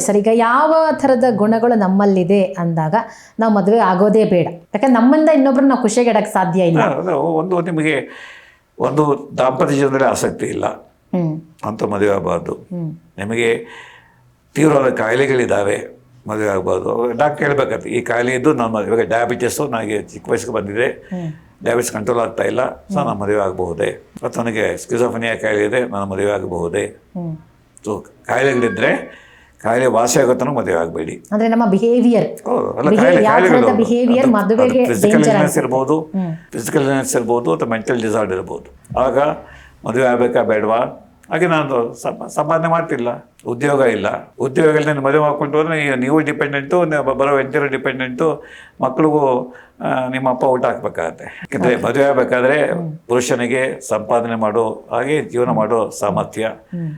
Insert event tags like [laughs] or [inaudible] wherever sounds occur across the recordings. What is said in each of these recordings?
Sir ಈಗ ಯಾವ ಥರದ ಗುಣಗಳು ನಮ್ಮಲ್ಲಿದೆ ಅಂದಾಗ ನಾವು ಮದುವೆ ಆಗೋದೇ ಬೇಡ. ಯಾಕಂದ್ರೆ ನಮ್ಮಿಂದ ಇನ್ನೊಬ್ರನ್ನ ನಾವು ಖುಷಿಯಾಗಿ ಇಡಕ್ಕೆ ಸಾಧ್ಯ ಇಲ್ಲ. ಒಂದು ನಿಮಗೆ ಒಂದು ದಾಂಪತ್ಯ ಜೀವನದಲ್ಲಿ ಆಸಕ್ತಿ ಇಲ್ಲ. ಅಂತ ಮದುವೆ ಆಗಬಾರ್ದು. ನಿಮಗೆ ತೀವ್ರವಾದ ಕಾಯಿಲೆಗಳಿದ್ದಾವೆ ಮದುವೆ ಆಗಬಾರ್ದು. ಡಾಕ್ಟರ್ ಹೇಳ್ಬೇಕಾಗ್ತದೆ ಈ ಕಾಯಿಲೆ ಇದ್ದು ನಾನು ಇವಾಗ ಡಯಾಬಿಟಿಸು ನನಗೆ ಚಿಕ್ಕ ವಯಸ್ಸಿಗೆ ಬಂದಿದೆ. ಡಯಾಬಿಟಿಸ್ ಕಂಟ್ರೋಲ್ ಆಗ್ತಾ ಇಲ್ಲ ಸೊ ನಾನು ಮದುವೆ ಆಗಬಹುದೇ. ಅಥವಾ ನನಗೆ ಸ್ಕಿಸೋಫನಿಯಾ ಕಾಯಿಲೆ ಇದೆ ನಾನು ಮದುವೆ ಆಗಬಹುದೇ. ಸೊ ಕಾಯಿಲೆಗಳಿದ್ದರೆ ಕಾಯಿಲೆ ವಾಸಿ ಆಗೋ ತನಕ ಮದುವೆ ಆಗಬೇಡಿ. ಅಂದ್ರೆ ನಮ್ಮ ಬಿಹೇವಿಯರ್ ಮದುವೆಗೆ ಫಿಸಿಕಲ್ ಇಲ್ನೆಸ್ ಇರ್ಬೋದು ಫಿಸಿಕಲ್ ಇಲ್ನೆಸ್ ಇರ್ಬೋದು ಅಥವಾ ಮೆಂಟಲ್ ಡಿಸಾರ್ಡರ್ ಇರ್ಬೋದು. ಆಗ ಮದುವೆ ಆಗಬೇಕಾ ಬೇಡವಾ? ಹಾಗೆ ನಾನು ಸಂಪಾದನೆ ಮಾಡ್ತಿಲ್ಲ. ಉದ್ಯೋಗ ಇಲ್ಲ. ಉದ್ಯೋಗ ಇಲ್ಲ ಮದುವೆ ಮಾಡ್ಕೊಂಡು ಹೋದ್ರೆ ನೀವು ಡಿಪೆಂಡೆಂಟು ಬರೋ ಹೆಂಡತಿರು ಡಿಪೆಂಡೆಂಟು ಮಕ್ಳಿಗೂ ನಿಮ್ಮ ಅಪ್ಪ ಊಟ ಹಾಕ್ಬೇಕಾಗತ್ತೆ. ಯಾಕಂದರೆ ಮದುವೆ ಆಗಬೇಕಾದ್ರೆ ಪುರುಷನಿಗೆ ಸಂಪಾದನೆ ಮಾಡೋ ಹಾಗೆ ಜೀವನ ಮಾಡೋ ಸಾಮರ್ಥ್ಯ.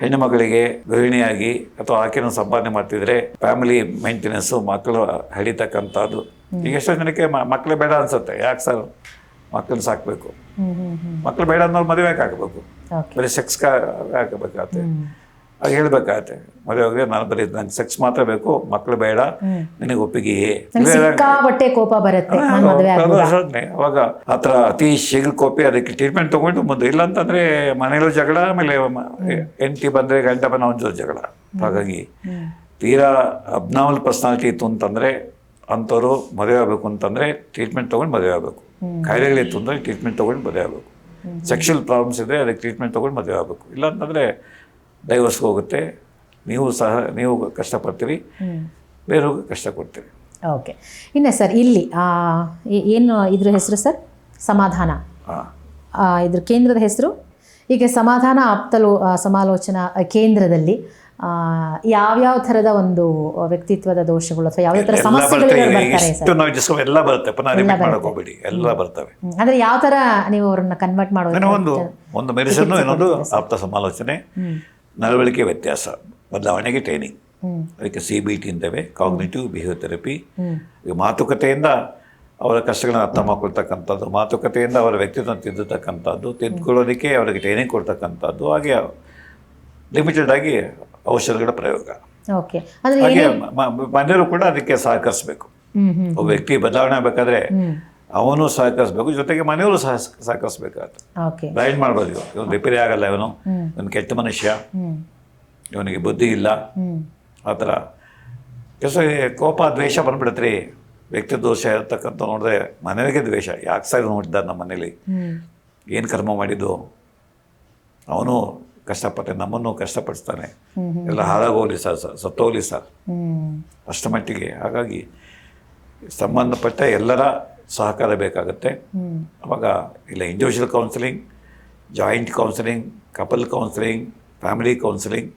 ಹೆಣ್ಣು ಮಗಳಿಗೆ ಗೃಹಿಣಿಯಾಗಿ ಅಥವಾ ಆಕೆಯನ್ನು ಸಂಪಾದನೆ ಮಾಡ್ತಿದ್ರೆ ಫ್ಯಾಮಿಲಿ ಮೇಂಟೆನೆನ್ಸು ಮಕ್ಕಳು ಹಡಿತಕ್ಕಂಥದ್ದು ಈಗ ಎಷ್ಟೋ ಜನಕ್ಕೆ ಮಕ್ಕಳು ಬೇಡ ಅನ್ಸುತ್ತೆ. ಯಾಕೆ ಸರ್? ಮಕ್ಕಳನ್ನ ಸಾಕಬೇಕು. ಮಕ್ಕಳು ಬೇಡ ಅನ್ನೋರು ಮದುವೆ ಹಾಕಬೇಕು ಬರೀ ಸೆಕ್ಸ್ ಹಾಕಬೇಕಾಗತ್ತೆ. ಆಗ ಹೇಳ್ಬೇಕಾಗತ್ತೆ. ಮದುವೆ ಹೋಗಿ ನಾನು ಬರೀ ನಂಗೆ ಸೆಕ್ಸ್ ಮಾತ್ರ ಬೇಕು ಮಕ್ಕಳು ಬೇಡ ನಿನಗೆ ಒಪ್ಪಿಗೆಯೇ ಬಟ್ಟೆ ಕೋಪ ಬರುತ್ತೆ ಅವಾಗ ಹತ್ರ ಥರ ಅತಿ ಶೀಘ್ರ ಕೋಪಿ ಅದಕ್ಕೆ ಟ್ರೀಟ್ಮೆಂಟ್ ತಗೊಂಡು ಮುಂದೆ. ಇಲ್ಲ ಅಂತಂದ್ರೆ ಮನೇಲೂ ಜಗಳ ಆಮೇಲೆ ಎಂಟಿ ಬಂದ್ರೆ ಗಂಟ ಬಂದ ಅವನ ಜೊತೆ ಜಗಳ. ಹಾಗಾಗಿ ತೀರಾ ಅಬ್ನಾಮಲ್ ಪರ್ಸನಾಲಿಟಿ ಇತ್ತು ಅಂತಂದ್ರೆ ಅಂಥವ್ರು ಮದುವೆ ಆಗಬೇಕು ಅಂತಂದ್ರೆ ಟ್ರೀಟ್ಮೆಂಟ್ ತೊಗೊಂಡು ಮದುವೆ ಆಗಬೇಕು. ಕಾಯಿಲೆಗಳಿತ್ತು ಅಂದ್ರೆ ಟ್ರೀಟ್ಮೆಂಟ್ ತೊಗೊಂಡು ಮದುವೆ ಆಗಬೇಕು. ಸೆಕ್ಷುವಲ್ ಪ್ರಾಬ್ಲಮ್ಸ್ ಇದ್ದರೆ ಅದಕ್ಕೆ ಟ್ರೀಟ್ಮೆಂಟ್ ತೊಗೊಂಡು ಮದುವೆ ಆಗಬೇಕು. ಇಲ್ಲ ಅಂತಂದರೆ ಡೈವರ್ಸ್ಗೆ ಹೋಗುತ್ತೆ. ನೀವು ಸಹ ನೀವು ಕಷ್ಟಪಡ್ತೀರಿ. ಬೇರೆಯವ್ರಿಗೆ ಕಷ್ಟ ಕೊಡ್ತೀರಿ. ಓಕೆ. ಇನ್ನು ಸರ್ ಇಲ್ಲಿ ಏನು ಇದ್ರ ಹೆಸರು ಸರ್? ಸಮಾಧಾನ. ಇದ್ರ ಕೇಂದ್ರದ ಹೆಸರು? ಈಗ ಸಮಾಧಾನ ಆಪ್ತಲೋ ಸಮಾಲೋಚನಾ ಕೇಂದ್ರದಲ್ಲಿ ಯಾವ್ಯಾವ ಥರದ ಒಂದು ವ್ಯಕ್ತಿತ್ವದ ದೋಷಗಳು ಅಥವಾ ಯಾವ್ಯಾವ ಥರ ಸಮಸ್ಯೆಗಳು ಎಲ್ಲ ಬರುತ್ತೆ. ಪುನಃ ರಿಪೀಟ್ ಮಾಡಕ್ ಹೋಗ್ಬೇಡಿ. ಎಲ್ಲ ಬರ್ತವೆ. ಅಂದ್ರೆ ಯಾವ ಥರ ನೀವು ಅವ್ರನ್ನ ಕನ್ವರ್ಟ್ ಮಾಡೋದು? ಒಂದು ಒಂದು ಮೆಡಿಸಿನ್ ಇನ್ನೊಂದು [laughs] ಆಪ್ತ ಸಮಾಲೋಚನೆ. ನಡವಳಿಕೆ ವ್ಯತ್ಯಾಸ. ಬದಲಾವಣೆಗೆ ಟ್ರೈನಿಂಗ್. ಅದಕ್ಕೆ ಸಿ ಬಿ ಟಿ ಅಂತೇವೆ. ಕಾಗ್ನಿಟಿವ್ ಬಿಹೇವಿಯರ್ ಥೆರಪಿ ಮಾತುಕತೆಯಿಂದ ಅವರ ಕಷ್ಟಗಳನ್ನ ಅರ್ಥ ಮಾಡ್ಕೊಳ್ತಕ್ಕಂಥದ್ದು ಮಾತುಕತೆಯಿಂದ ಅವರ ವ್ಯಕ್ತಿತ್ವ ತಿದ್ದುತಕ್ಕಂಥದ್ದು ತಿದ್ದುಕೊಳ್ಳೋದಕ್ಕೆ ಅವರಿಗೆ ಟ್ರೈನಿಂಗ್ ಕೊಡ್ತಕ್ಕಂಥದ್ದು ಹಾಗೆ ಲಿಮಿಟೆಡ್ ಆಗಿ ಔಷಧಗಳ ಪ್ರಯೋಗ. ಹಾಗೆ ಮನೆಯವರು ಕೂಡ ಅದಕ್ಕೆ ಸಹಕರಿಸಬೇಕು. ಒಬ್ಬ ವ್ಯಕ್ತಿ ಬದಲಾವಣೆ ಆಗಬೇಕಾದ್ರೆ ಅವನು ಸಹಕರಿಸಬೇಕು ಜೊತೆಗೆ ಮನೆಯವರು ಸಹ ಸಹಕರಿಸಬೇಕಾಗುತ್ತೆ. ಬ್ಲೈಂಡ್ ಮಾಡ್ಬೋದು ಇವ ಇವನು ರಿಪೇರಿ ಆಗಲ್ಲ ಇವನು. ಇವನು ಕೆಟ್ಟ ಮನುಷ್ಯ. ಇವನಿಗೆ ಬುದ್ಧಿ ಇಲ್ಲ. ಆ ಥರ. ಕೆಲಸ ಕೋಪ ದ್ವೇಷ ಬಂದ್ಬಿಡತ್ರಿ. ವ್ಯಕ್ತಿ ದೋಷ ಇರತಕ್ಕಂಥ ನೋಡಿದ್ರೆ ಮನೆಯವರಿಗೆ ದ್ವೇಷ. ಯಾಕೆ ಸರ್ ನೋಡಿದ್ದಾರೆ ನಮ್ಮ ಮನೇಲಿ ಏನು ಕರ್ಮ ಮಾಡಿದ್ದು? ಅವನು ಕಷ್ಟಪಟ್ಟೆ ನಮ್ಮನ್ನು ಕಷ್ಟಪಡಿಸ್ತಾನೆ. ಎಲ್ಲ ಹಾಳಾಗೋಗ್ಲಿ ಸರ್ ಸತ್ತೋಗ್ಲಿ ಸರ್. ಅಷ್ಟ ಮಟ್ಟಿಗೆ. ಹಾಗಾಗಿ ಸಂಬಂಧಪಟ್ಟ ಎಲ್ಲರ ಸಹಕಾರ ಬೇಕಾಗುತ್ತೆ. ಅವಾಗ ಇಲ್ಲ individual counselling joint counselling couple counselling family counselling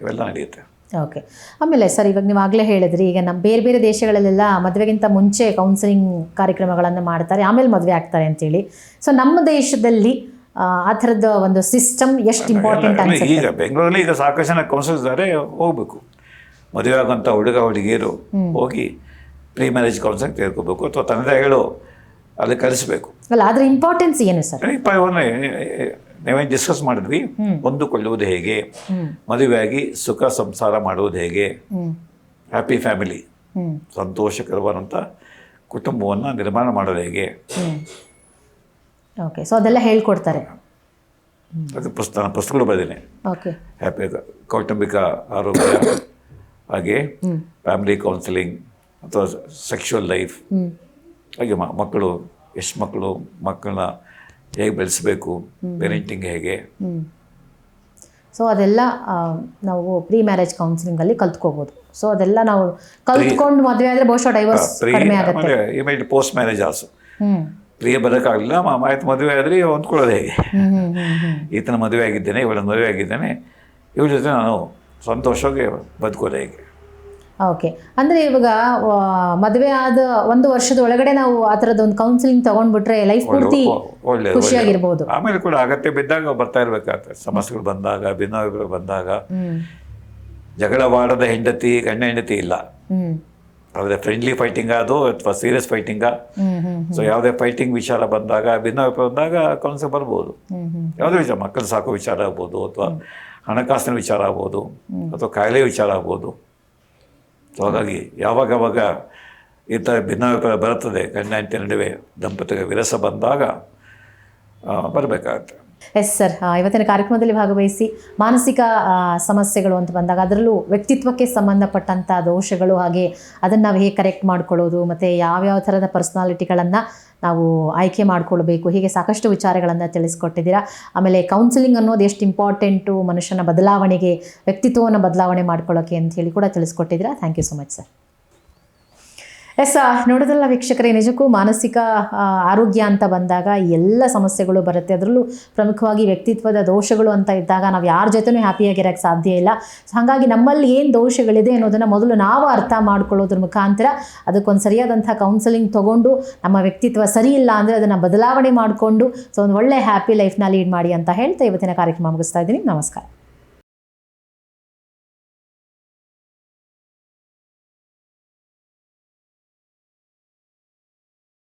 ಇವೆಲ್ಲ ನಡೆಯುತ್ತೆ. ಓಕೆ ಆಮೇಲೆ ಸರ್, ಇವಾಗ ನೀವು ಆಗಲೇ ಹೇಳಿದ್ರಿ, ಈಗ ನಮ್ಮ ಬೇರೆ ಬೇರೆ ದೇಶಗಳಲ್ಲೆಲ್ಲ ಮದುವೆಗಿಂತ ಮುಂಚೆ ಕೌನ್ಸಿಲಿಂಗ್ ಕಾರ್ಯಕ್ರಮಗಳನ್ನು ಮಾಡ್ತಾರೆ, ಆಮೇಲೆ ಮದುವೆ ಆಗ್ತಾರೆ ಅಂತೇಳಿ. ಸೊ ನಮ್ಮ ದೇಶದಲ್ಲಿ ಆ, ಥರದ ಒಂದು ಸಿಸ್ಟಮ್ ಎಷ್ಟು ಇಂಪಾರ್ಟೆಂಟ್ ಅನ್ಸುತ್ತೆ? ಈಗ ಬೆಂಗಳೂರಲ್ಲಿ ಈಗ ಸಾಕಷ್ಟು ಜನ ಕೌನ್ಸಿಲ್ಸ್ ಇದ್ದಾರೆ ಹೋಗ್ಬೇಕು. ಮದುವೆ ಆಗುವಂಥ ಹುಡುಗ ಹುಡುಗಿಯರು ಹೋಗಿ ಪ್ರೀ ಮ್ಯಾರೇಜ್ ಕೌನ್ಸಿಲಿಂಗ್ ತೆಗೆದುಕೋಬೇಕು ಅಥವಾ ತಂದೆ ತಾಯಿಗಳು ಅಲ್ಲಿ ಕಲಿಸಬೇಕು ಅಲ್ಲ ಅದರ ಇಂಪಾರ್ಟೆನ್ಸ್ ಏನು ಸರ್? ನಾವೇನು ಡಿಸ್ಕಸ್ ಮಾಡಿದ್ವಿ ಹೊಂದಿಕೊಳ್ಳುವುದು ಹೇಗೆ ಮದುವೆಯಾಗಿ ಸುಖ ಸಂಸಾರ ಮಾಡುವುದು ಹೇಗೆ ಹ್ಯಾಪಿ ಫ್ಯಾಮಿಲಿ ಸಂತೋಷಕರವಾದಂಥ ಕುಟುಂಬವನ್ನು ನಿರ್ಮಾಣ ಮಾಡೋದು ಹೇಗೆ ಓಕೆ ಸೊ ಅದೆಲ್ಲ ಹೇಳ್ಕೊಡ್ತಾರೆ. ಅದು ಪುಸ್ತಕ ಪುಸ್ತಕಗಳು ಬರೆದಿನಿ ಓಕೆ ಹ್ಯಾಪಿ ಕೌಟುಂಬಿಕ ಆರೋಗ್ಯ ಹಾಗೆ ಫ್ಯಾಮಿಲಿ ಕೌನ್ಸಿಲಿಂಗ್ ಅಥವಾ ಸೆಕ್ಷುವಲ್ ಲೈಫ್ ಹಾಗೆ ಮಕ್ಕಳು ಎಷ್ಟು ಮಕ್ಕಳು ಮಕ್ಕಳನ್ನ ಹೇಗೆ ಬೆಳೆಸಬೇಕು ಪೇರೆಂಟಿಂಗ್ ಹೇಗೆ. ಸೊ ಅದೆಲ್ಲ ನಾವು ಪ್ರೀ ಮ್ಯಾರೇಜ್ ಕೌನ್ಸಿಲಿಂಗಲ್ಲಿ ಕಲ್ತ್ಕೋಬೋದು. ಸೊ ಅದೆಲ್ಲ ನಾವು ಕಲ್ತ್ಕೊಂಡು ಮದುವೆ ಆದರೆ ಬಹುಶಃ ಡೈವರ್ಸ್ ಕಡಿಮೆ ಆಗುತ್ತೆ. ಪೋಸ್ಟ್ ಮ್ಯಾರೇಜ್ ಆಲ್ಸೋ ಪ್ರಿಯ ಬರೋಕ್ಕಾಗಲಿಲ್ಲ ಆಯ್ತು ಮದುವೆ ಆದರೆ ಹೊಂದ್ಕೊಳ್ಳೋದು ಹೇಗೆ? ಈತನ ಮದುವೆ ಆಗಿದ್ದೇನೆ ಇವಳ ಮದುವೆ ಆಗಿದ್ದೇನೆ. ಇವಳ ಜೊತೆ ನಾನು ಸಂತೋಷವಾಗಿ ಬದುಕೋದು ಹೇಗೆ? ಓಕೆ. ಅಂದರೆ ಇವಾಗ ಮದುವೆ ಆದ ಒಂದು ವರ್ಷದ ಒಳಗಡೆ ನಾವು ಆ ಥರದ ಒಂದು ಕೌನ್ಸಿಲಿಂಗ್ ತಗೊಂಡ್ಬಿಟ್ರೆ ಲೈಫ್ ಪೂರ್ತಿ ಒಳ್ಳೆ ಖುಷಿಯಾಗಿರ್ಬೋದು. ಆಮೇಲೆ ಕೂಡ ಅಗತ್ಯ ಬಿದ್ದಾಗ ಬರ್ತಾ ಇರಬೇಕಾಗ್ತದೆ. ಸಮಸ್ಯೆಗಳು ಬಂದಾಗ ಭಿನ್ನಾಭಿಪ್ರಾಯ ಬಂದಾಗ. ಜಗಳವಾಡದ ಹೆಂಡತಿ ಗಂಡ ಹೆಂಡತಿ ಇಲ್ಲ. ಆದರೆ ಫ್ರೆಂಡ್ಲಿ ಫೈಟಿಂಗ್ ಅದು ಅಥವಾ ಸೀರಿಯಸ್ ಫೈಟಿಂಗ ಸೊ ಯಾವುದೇ ಫೈಟಿಂಗ್ ವಿಚಾರ ಬಂದಾಗ, ಭಿನ್ನಾಭಿಪ್ರಾಯ ಬಂದಾಗ ಕೌನ್ಸಿಲ್ ಬರ್ಬೋದು. ಯಾವುದೇ ವಿಚಾರ, ಮಕ್ಕಳು ಸಾಕೋ ವಿಚಾರ ಆಗ್ಬೋದು ಅಥವಾ ಹಣಕಾಸಿನ ವಿಚಾರ ಆಗ್ಬೋದು ಅಥವಾ ಕಾಯಿಲೆ ವಿಚಾರ ಆಗ್ಬೋದು. ಸೊ ಹಾಗಾಗಿ ಯಾವಾಗ ಯಾವಾಗ ಈ ಥರ ಭಿನ್ನಾಭಿಪ್ರಾಯ ಬರುತ್ತದೆ, ಗಂಡ ಹೆಂಡತಿ ನಡುವೆ ದಂಪತಿಗೆ ವಿರಸ ಬಂದಾಗ ಬರಬೇಕಾಗತ್ತೆ. ಎಸ್ ಸರ್ ಇವತ್ತಿನ ಕಾರ್ಯಕ್ರಮದಲ್ಲಿ ಭಾಗವಹಿಸಿ ಮಾನಸಿಕ ಸಮಸ್ಯೆಗಳು ಅಂತ ಬಂದಾಗ ಅದರಲ್ಲೂ ವ್ಯಕ್ತಿತ್ವಕ್ಕೆ ಸಂಬಂಧಪಟ್ಟಂಥ ದೋಷಗಳು ಹಾಗೆ ಅದನ್ನು ನಾವು ಹೇಗೆ ಕರೆಕ್ಟ್ ಮಾಡ್ಕೊಳ್ಳೋದು, ಮತ್ತು ಯಾವ್ಯಾವ ಥರದ ಪರ್ಸ್ನಾಲಿಟಿಗಳನ್ನು ನಾವು ಆಯ್ಕೆ ಮಾಡಿಕೊಳ್ಬೇಕು, ಹೀಗೆ ಸಾಕಷ್ಟು ವಿಚಾರಗಳನ್ನು ತಿಳಿಸ್ಕೊಟ್ಟಿದ್ದೀರಾ. ಆಮೇಲೆ ಕೌನ್ಸಿಲಿಂಗ್ ಅನ್ನೋದು ಎಷ್ಟು ಇಂಪಾರ್ಟೆಂಟು ಮನುಷ್ಯನ ಬದಲಾವಣೆಗೆ, ವ್ಯಕ್ತಿತ್ವವನ್ನು ಬದಲಾವಣೆ ಮಾಡ್ಕೊಳ್ಳೋಕ್ಕೆ ಅಂತ ಹೇಳಿ ಕೂಡ ತಿಳಿಸ್ಕೊಟ್ಟಿದ್ದೀರಾ. Thank you so much sir yes ನೋಡೋದಲ್ಲ ವೀಕ್ಷಕರೇ, ನಿಜಕ್ಕೂ ಮಾನಸಿಕ ಆರೋಗ್ಯ ಅಂತ ಬಂದಾಗ ಎಲ್ಲ ಸಮಸ್ಯೆಗಳು ಬರುತ್ತೆ. ಅದರಲ್ಲೂ ಪ್ರಮುಖವಾಗಿ ವ್ಯಕ್ತಿತ್ವದ ದೋಷಗಳು ಅಂತ ಇದ್ದಾಗ ನಾವು ಯಾರ ಜೊತೆನೂ ಹ್ಯಾಪಿಯಾಗಿರೋಕ್ಕೆ ಸಾಧ್ಯ ಇಲ್ಲ. ಹಾಗಾಗಿ ನಮ್ಮಲ್ಲಿ ಏನು ದೋಷಗಳಿದೆ ಅನ್ನೋದನ್ನು ಮೊದಲು ನಾವು ಅರ್ಥ ಮಾಡ್ಕೊಳ್ಳೋದ್ರ ಮುಖಾಂತರ ಅದಕ್ಕೊಂದು ಸರಿಯಾದಂಥ ಕೌನ್ಸಲಿಂಗ್ ತೊಗೊಂಡು ನಮ್ಮ ವ್ಯಕ್ತಿತ್ವ ಸರಿ ಇಲ್ಲ ಅಂದರೆ ಅದನ್ನು ಬದಲಾವಣೆ ಮಾಡಿಕೊಂಡು, ಸೊ, ಒಂದು ಒಳ್ಳೆ ಹ್ಯಾಪಿ ಲೈಫ್ನ ಲೀಡ್ ಮಾಡಿ ಅಂತ ಹೇಳ್ತಾ ಇವತ್ತಿನ ಕಾರ್ಯಕ್ರಮ ಮುಗಿಸ್ತಾ ಇದ್ದೀನಿ. ನಮಸ್ಕಾರ.